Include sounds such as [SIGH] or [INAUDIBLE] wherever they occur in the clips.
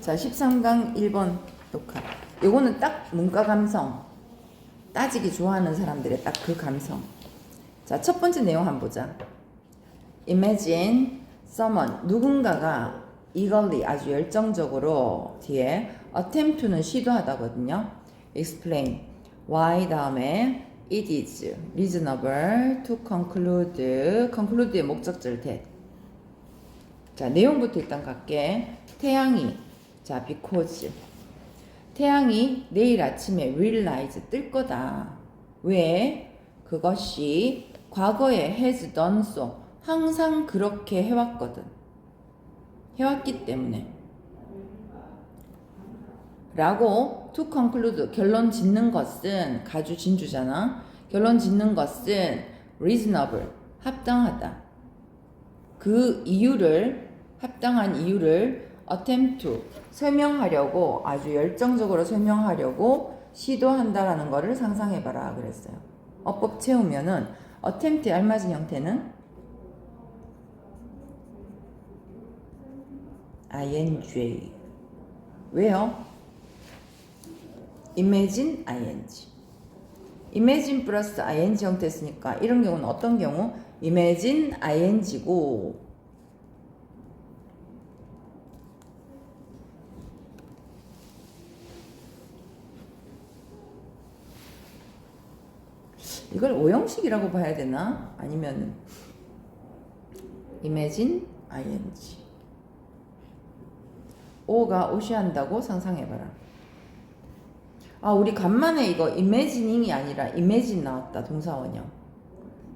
자, 13강 1번 녹화. 요거는 딱 문과 감성. 따지기 좋아하는 사람들의 딱 그 감성. 자, 첫 번째 내용 한번 보자. Imagine someone 누군가가 eagerly 아주 열정적으로 뒤에 attempt to는 시도하다거든요. explain why 다음에 it is reasonable to conclude conclude의 목적절 that 자 내용부터 일단 갈게 태양이 자 because 태양이 내일 아침에 will rise 뜰 거다. 왜? 그것이 과거에 has done so. 항상 그렇게 해왔거든. 해왔기 때문에. 라고 to conclude 결론 짓는 것은 가주 진주잖아. 결론 짓는 것은 reasonable 합당하다. 그 이유를 합당한 이유를 attempt to 설명하려고 아주 열정적으로 설명하려고 시도한다라는 것을 상상해봐라 그랬어요. 어법 채우면은 attempt에 알맞은 형태는 ing 왜요? imagine ing imagine 플러스 ing 형태 쓰니까 이런 경우는 어떤 경우? imagine ing고 이걸 오형식이라고 봐야 되나? 아니면 imagine ing 오가 오시한다고 상상해봐라. 아 우리 간만에 이거 imagining이 아니라 imagine 나왔다 동사원형.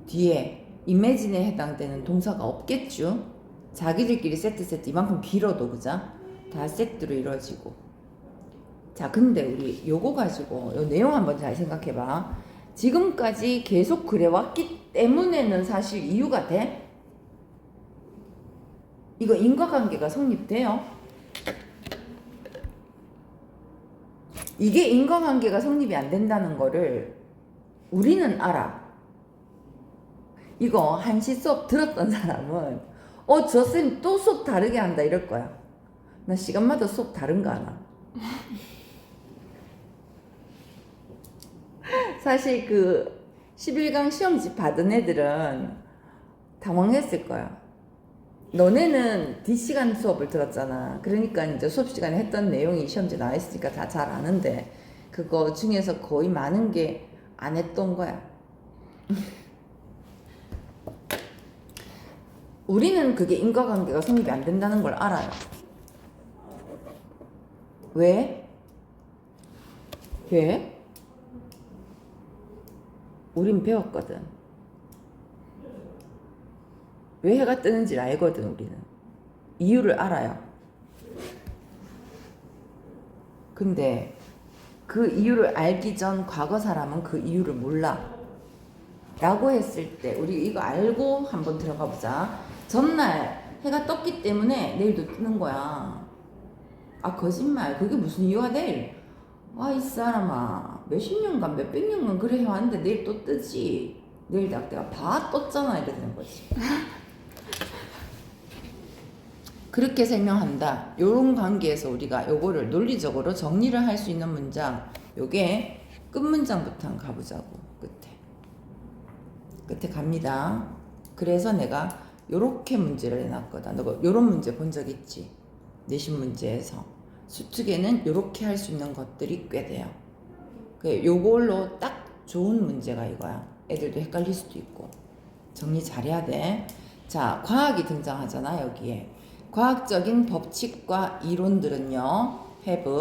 뒤에 imagine에 해당되는 동사가 없겠죠? 자기들끼리 세트 세트 이만큼 길어도 그자? 다 세트로 이루어지고. 자 근데 우리 요거 가지고 요 내용 한번 잘 생각해봐. 지금까지 계속 그래왔기 때문에는 사실 이유가 돼? 이거 인과관계가 성립돼요? 이게 인과관계가 성립이 안 된다는 거를 우리는 알아. 이거 한시 수업 들었던 사람은 어, 저 쌤 또 수업 다르게 한다 이럴 거야. 나 시간마다 수업 다른 거 알아. 사실 그 11강 시험지 받은 애들은 당황했을 거야. 너네는 D시간 수업을 들었잖아. 그러니까 이제 수업 시간에 했던 내용이 시험지에 나와 있으니까 다 잘 아는데 그거 중에서 거의 많은 게 안 했던 거야. [LAUGHS] 우리는 그게 인과관계가 성립이 안 된다는 걸 알아요. 왜? 왜? 우린 배웠거든. 왜 해가 뜨는지 알거든, 우리는. 이유를 알아요. 근데 그 이유를 알기 전 과거 사람은 그 이유를 몰라. 라고 했을 때, 우리 이거 알고 한번 들어가 보자. 전날 해가 떴기 때문에 내일도 뜨는 거야. 아, 거짓말. 그게 무슨 이유가 내일? 아, 이 사람아. 몇십 년간, 몇백 년간 그래 해왔는데 내일 또 뜨지. 내일 딱 내가 봐 떴잖아. 이래 되는 거지. [LAUGHS] 그렇게 설명한다. 요런 관계에서 우리가 요거를 논리적으로 정리를 할 수 있는 문장. 요게 끝 문장부터 한번 가보자고. 끝에. 끝에 갑니다. 그래서 내가 요렇게 문제를 해놨거든. 너 요런 문제 본 적 있지? 내신 문제에서. 수특에는 요렇게 할 수 있는 것들이 꽤 돼요. 그 요걸로 딱 좋은 문제가 이거야. 애들도 헷갈릴 수도 있고. 정리 잘해야 돼. 자, 과학이 등장하잖아, 여기에. 과학적인 법칙과 이론들은요, have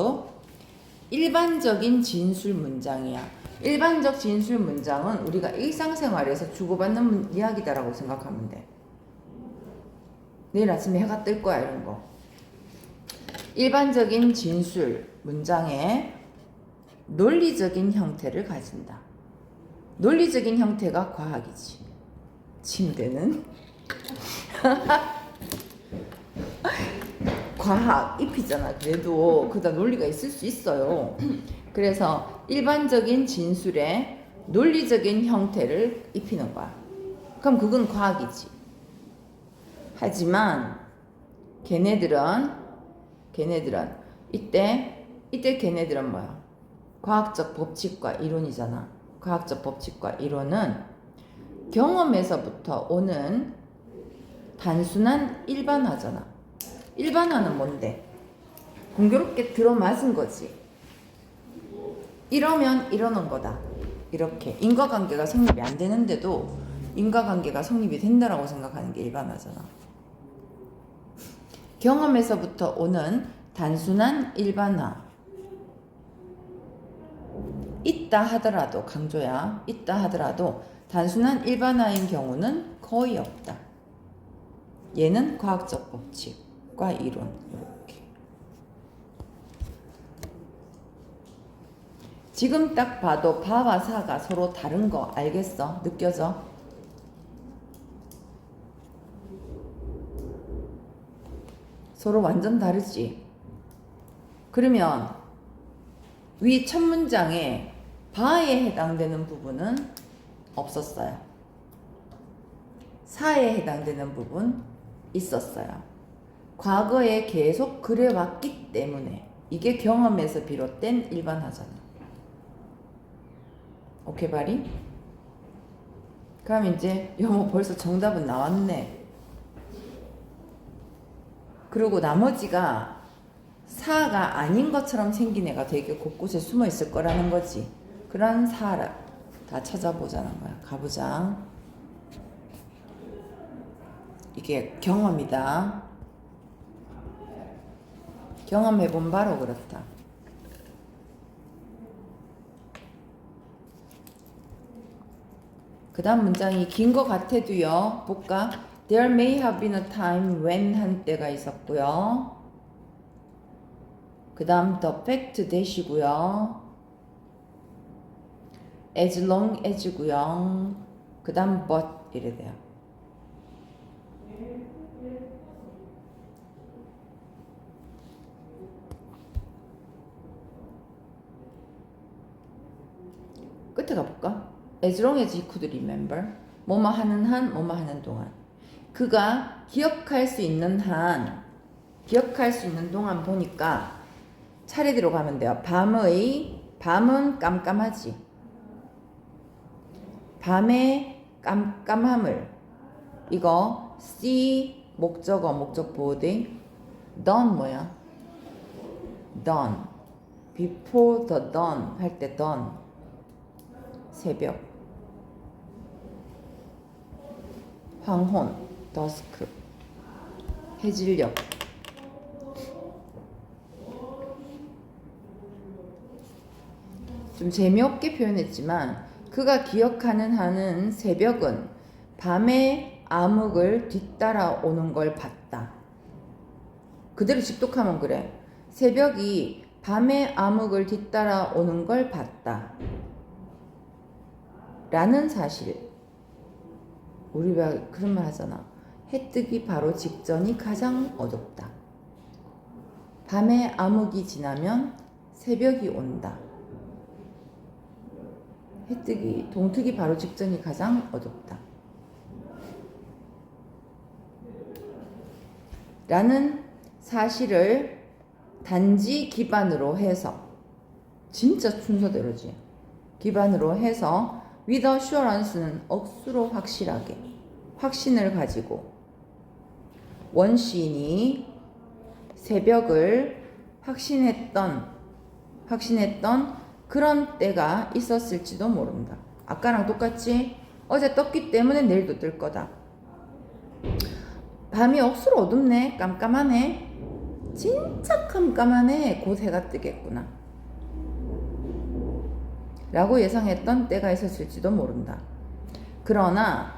일반적인 진술 문장이야. 일반적 진술 문장은 우리가 일상생활에서 주고받는 문- 이야기다라고 생각하면 돼. 내일 아침에 해가 뜰 거야, 이런 거. 일반적인 진술 문장에 논리적인 형태를 가진다. 논리적인 형태가 과학이지. 침대는 [LAUGHS] 과학 잎이잖아. 그래도 그다 논리가 있을 수 있어요. 그래서 일반적인 진술에 논리적인 형태를 입히는 거야. 그럼 그건 과학이지. 하지만 걔네들은 걔네들은 이때 이때 걔네들은 뭐야? 과학적 법칙과 이론이잖아. 과학적 법칙과 이론은 경험에서부터 오는 단순한 일반화잖아. 일반화는 뭔데? 공교롭게 들어맞은 거지. 이러면 이러는 거다. 이렇게 인과관계가 성립이 안 되는데도 인과관계가 성립이 된다라고 생각하는 게 일반화잖아. 경험에서부터 오는 단순한 일반화. 있다 하더라도 강조야. 있다 하더라도 단순한 일반화인 경우는 거의 없다. 얘는 과학적 법칙과 이론 이렇게. 지금 딱 봐도 바와 사가 서로 다른 거 알겠어? 느껴져? 서로 완전 다르지. 그러면 위 첫 문장에 바에 해당되는 부분은 없었어요. 사에 해당되는 부분 있었어요. 과거에 계속 그래왔기 때문에 이게 경험에서 비롯된 일반화잖아. 오케이 바리? 그럼 이제 여보 벌써 정답은 나왔네. 그리고 나머지가 사가 아닌 것처럼 생긴 애가 되게 곳곳에 숨어 있을 거라는 거지. 그런 사라 다 찾아보자는 거야. 가보자. 이게 경험이다. 경험해 본 바로 그렇다. 그 다음 문장이 긴거 같아도요. 볼까? There may have been a time when 한 때가 있었고요. 그 다음 the fact that이고요. As long as고요. 그 다음 but 이래 돼요. 끝에 가볼까? As long as he could remember. 뭐뭐 하는 한, 뭐뭐 하는 동안. 그가 기억할 수 있는 한, 기억할 수 있는 동안 보니까 차례대로 가면 돼요. 밤의, 밤은 깜깜하지. 밤의 깜깜함을. 이거 see 목적어, 목적 보호대. dawn 뭐야? dawn. before the dawn 할 때 dawn. 새벽. 황혼, 더스크, 해질녘. 좀 재미없게 표현했지만 그가 기억하는 한은 새벽은 밤에 암흑을 뒤따라 오는 걸 봤다. 그대로 직독하면 그래. 새벽이 밤에 암흑을 뒤따라 오는 걸 봤다. 라는 사실. 우리가 그런 말 하잖아. 해 뜨기 바로 직전이 가장 어둡다. 밤에 암흑이 지나면 새벽이 온다. 해 뜨기, 동트기 바로 직전이 가장 어둡다. 라는 사실을 단지 기반으로 해서 진짜 순서대로지. 기반으로 해서 with assurance는 억수로 확실하게 확신을 가지고 원시인이 새벽을 확신했던 확신했던 그런 때가 있었을지도 모른다. 아까랑 똑같이 어제 떴기 때문에 내일도 뜰 거다. 밤이 억수로 어둡네. 깜깜하네. 진짜 깜깜하네. 곧 해가 뜨겠구나. 라고 예상했던 때가 있었을지도 모른다. 그러나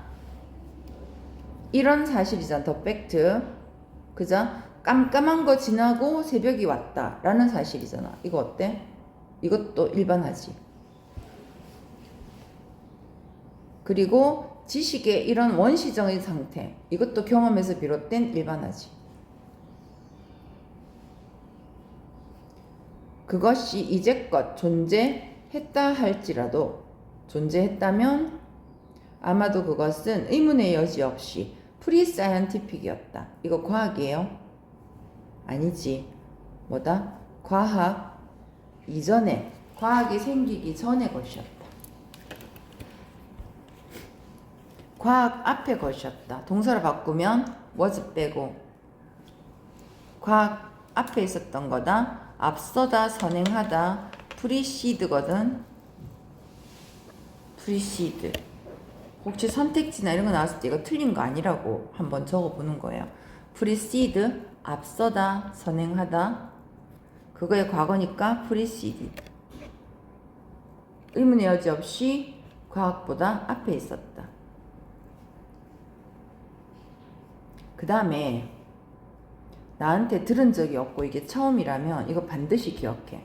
이런 사실이잖아. 더 팩트. 그죠? 깜깜한 거 지나고 새벽이 왔다. 라는 사실이잖아. 이거 어때? 이것도 일반하지. 그리고 지식의 이런 원시적인 상태. 이것도 경험에서 비롯된 일반하지. 그것이 이제껏 존재했다 할지라도 존재했다면 아마도 그것은 의문의 여지 없이 프리 사이언티픽이었다. 이거 과학이에요? 아니지. 뭐다? 과학 이전에 과학이 생기기 전에 것이었다. 과학 앞에 것이었다. 동사를 바꾸면 was 빼고 과학 앞에 있었던 거다. 앞서다, 선행하다, 프리시드거든. 프리시드. 혹시 선택지나 이런 거 나왔을 때 이거 틀린 거 아니라고 한번 적어보는 거예요. 프리시드, 앞서다, 선행하다. 그거의 과거니까 프리시드. 의문의 여지 없이 과학보다 앞에 있었다. 그 다음에 나한테 들은 적이 없고 이게 처음이라면 이거 반드시 기억해.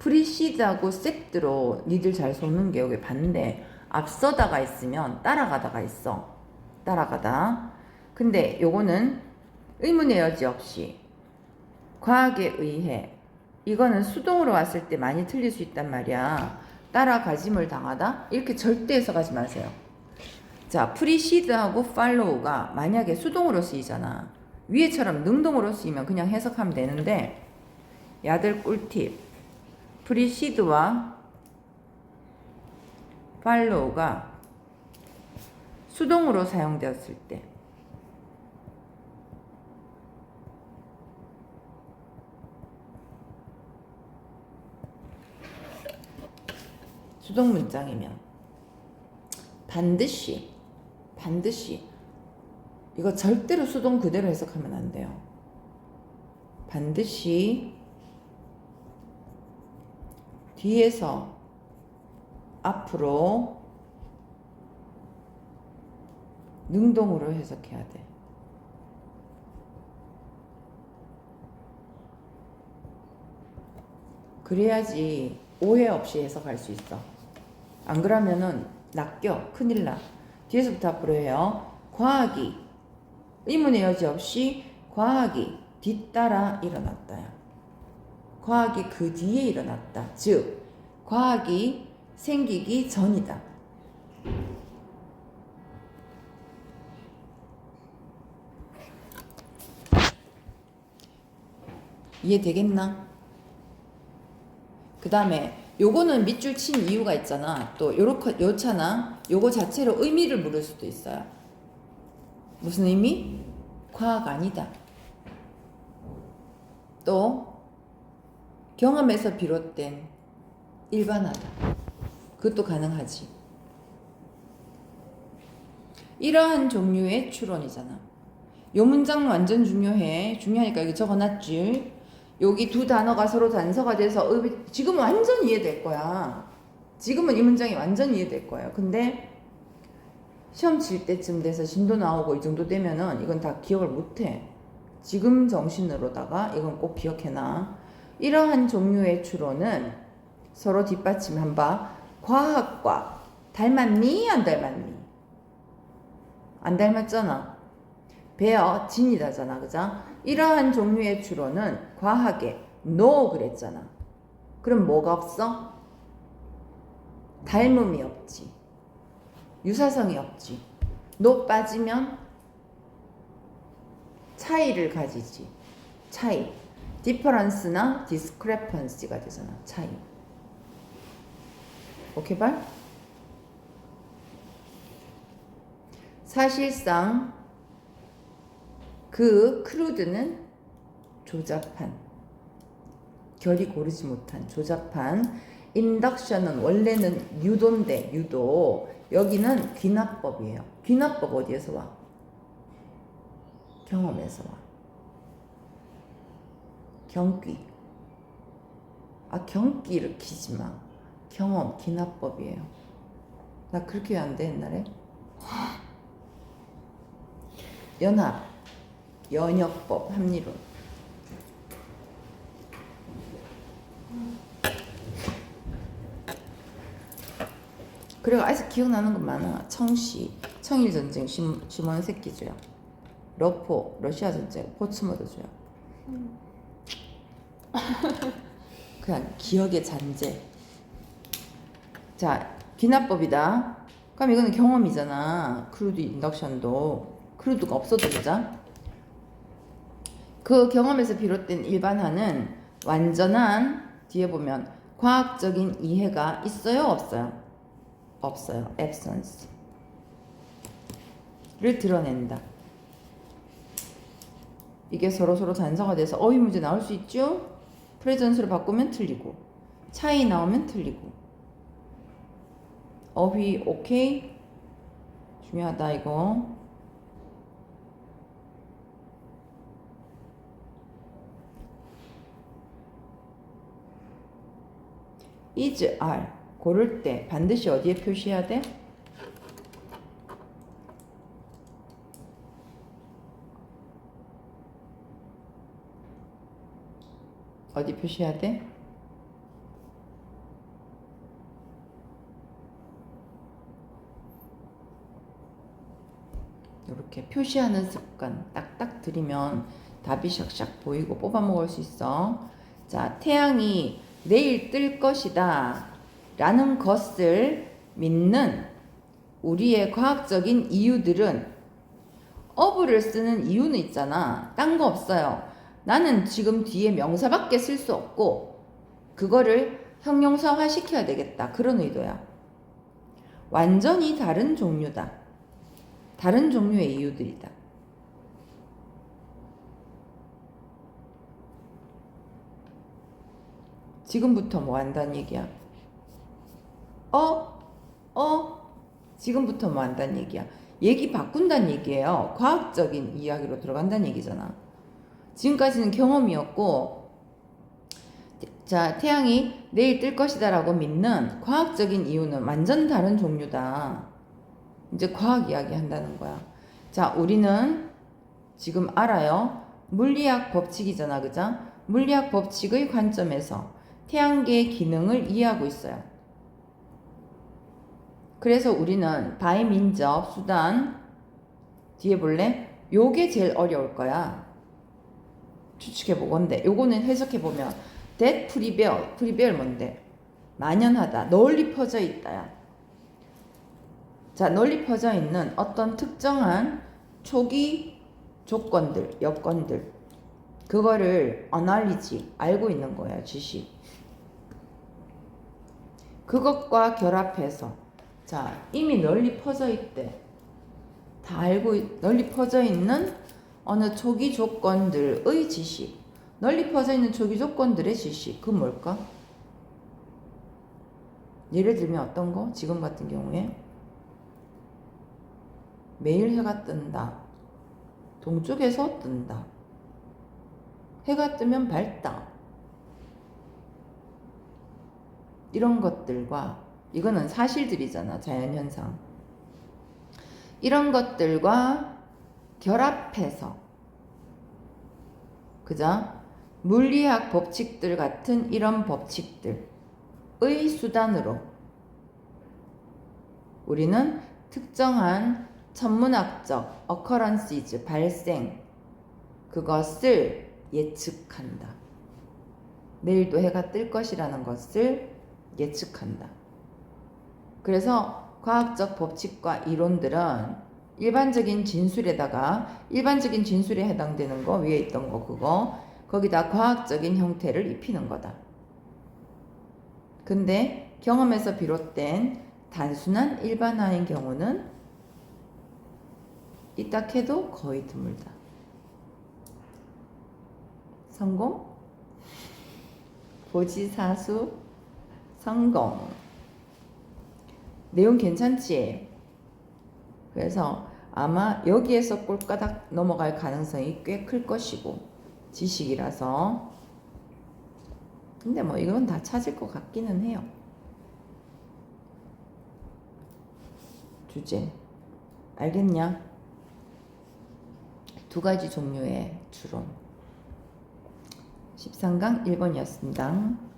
프리시드하고 섹드로 니들 잘 속는 게 여기 반대. 앞서다가 있으면 따라가다가 있어. 따라가다. 근데 요거는 의문의 여지 없이 과학에 의해 이거는 수동으로 왔을 때 많이 틀릴 수 있단 말이야. 따라가짐을 당하다? 이렇게 절대 해석하지 마세요. 자, 프리시드하고 팔로우가 만약에 수동으로 쓰이잖아. 위에처럼 능동으로 쓰이면 그냥 해석하면 되는데 야들 꿀팁. 프리시드와 팔로우가 수동으로 사용되었을 때 수동 문장이면 반드시 반드시 이거 절대로 수동 그대로 해석하면 안 돼요. 반드시 뒤에서 앞으로 능동으로 해석해야 돼. 그래야지 오해 없이 해석할 수 있어. 안 그러면은 낚여 큰일 나. 뒤에서부터 앞으로 해요. 과학이 의문의 여지 없이 과학이 뒤따라 일어났다야. 과학이 그 뒤에 일어났다. 즉 과학이 생기기 전이다. 이해되겠나? 그 다음에 요거는 밑줄 친 이유가 있잖아. 또 요렇게 요 차나 요거 자체로 의미를 물을 수도 있어요. 무슨 의미? 과학 아니다. 또 경험에서 비롯된 일반화다. 그것도 가능하지. 이러한 종류의 추론이잖아. 요 문장 완전 중요해. 중요하니까 여기 적어놨지. 여기 두 단어가 서로 단서가 돼서 의- 지금은 완전 이해될 거야. 지금은 이 문장이 완전 이해될 거예요. 근데 시험 칠 때쯤 돼서 진도 나오고 이 정도 되면은 이건 다 기억을 못 해. 지금 정신으로다가 이건 꼭 기억해놔. 이러한 종류의 추론은 서로 뒷받침한 바 과학과 닮았니? 안 닮았니? 안 닮았잖아. 베어 진이다잖아. 그죠? 이러한 종류의 추론은 과학에 no 그랬잖아. 그럼 뭐가 없어? 닮음이 없지. 유사성이 없지. no 빠지면 차이를 가지지. 차이. difference나 discrepancy가 되잖아. 차이. 오케이 발? 사실상 그 크루드는 조잡한 결이 고르지 못한 조잡한 인덕션은 원래는 유도인데 유도 여기는 귀납법이에요. 귀납법 어디에서 와? 경험에서 와. 경귀. 아 경귀 일으키지 마. 경험 귀납법이에요. 나 그렇게 안 돼 옛날에. 연합, 연역법, 합리론. 그리고 아직 기억나는 건 많아. 청시, 청일 전쟁, 심, 심원 새끼주요. 러포, 러시아 전쟁, 포츠머드주요. 그냥 기억의 잔재. 자, 귀납법이다. 그럼 이거는 경험이잖아. 크루드 인덕션도. 크루드가 없어도 되자. 그 경험에서 비롯된 일반화는 완전한 뒤에 보면 과학적인 이해가 있어요 없어요? 없어요. absence. 를 드러낸다. 이게 서로 서로 단서가 돼서 어휘 문제 나올 수 있죠? 프레젠스로 바꾸면 틀리고 차이 나오면 틀리고 어휘 오케이 중요하다 이거 is are 고를 때 반드시 어디에 표시해야 돼? 어디 표시해야 돼? 이렇게 표시하는 습관 딱딱 들이면 답이 샥샥 보이고 뽑아 먹을 수 있어. 자, 태양이 내일 뜰 것이다. 라는 것을 믿는 우리의 과학적인 이유들은 어부를 쓰는 이유는 있잖아. 딴 거 없어요. 나는 지금 뒤에 명사밖에 쓸 수 없고 그거를 형용사화 시켜야 되겠다. 그런 의도야. 완전히 다른 종류다. 다른 종류의 이유들이다. 지금부터 뭐 한다는 얘기야? 어? 어? 지금부터 뭐 한다는 얘기야? 얘기 바꾼다는 얘기예요. 과학적인 이야기로 들어간다는 얘기잖아. 지금까지는 경험이었고, 자, 태양이 내일 뜰 것이다라고 믿는 과학적인 이유는 완전 다른 종류다. 이제 과학 이야기 한다는 거야. 자, 우리는 지금 알아요. 물리학 법칙이잖아, 그죠? 물리학 법칙의 관점에서 태양계의 기능을 이해하고 있어요. 그래서 우리는 바이민접 수단 뒤에 볼래? 요게 제일 어려울 거야. 추측해 보건데 요거는 해석해 보면 that prevail prevail 뭔데? 만연하다 널리 퍼져 있다야. 자 널리 퍼져 있는 어떤 특정한 초기 조건들 여건들 그거를 어널리지 알고 있는 거야 지식. 그것과 결합해서 자 이미 널리 퍼져 있대. 다 알고 있- 널리 퍼져 있는 어느 초기 조건들의 지식. 널리 퍼져 있는 초기 조건들의 지식. 그 뭘까? 예를 들면 어떤 거? 지금 같은 경우에 매일 해가 뜬다. 동쪽에서 뜬다. 해가 뜨면 밝다. 이런 것들과 이거는 사실들이잖아. 자연현상. 이런 것들과 결합해서 그죠? 물리학 법칙들 같은 이런 법칙들의 수단으로 우리는 특정한 천문학적 occurrences 발생 그것을 예측한다. 내일도 해가 뜰 것이라는 것을 예측한다. 그래서 과학적 법칙과 이론들은 일반적인 진술에다가 일반적인 진술에 해당되는 거 위에 있던 거 그거 거기다 과학적인 형태를 입히는 거다. 근데 경험에서 비롯된 단순한 일반화인 경우는 있다 해도 거의 드물다. 성공? 보지사수 성공. 내용 괜찮지? 그래서 아마 여기에서 꼴까닥 넘어갈 가능성이 꽤 클 것이고 지식이라서 근데 뭐 이건 다 찾을 것 같기는 해요. 주제 알겠냐? 두 가지 종류의 추론 13강 1번이었습니다.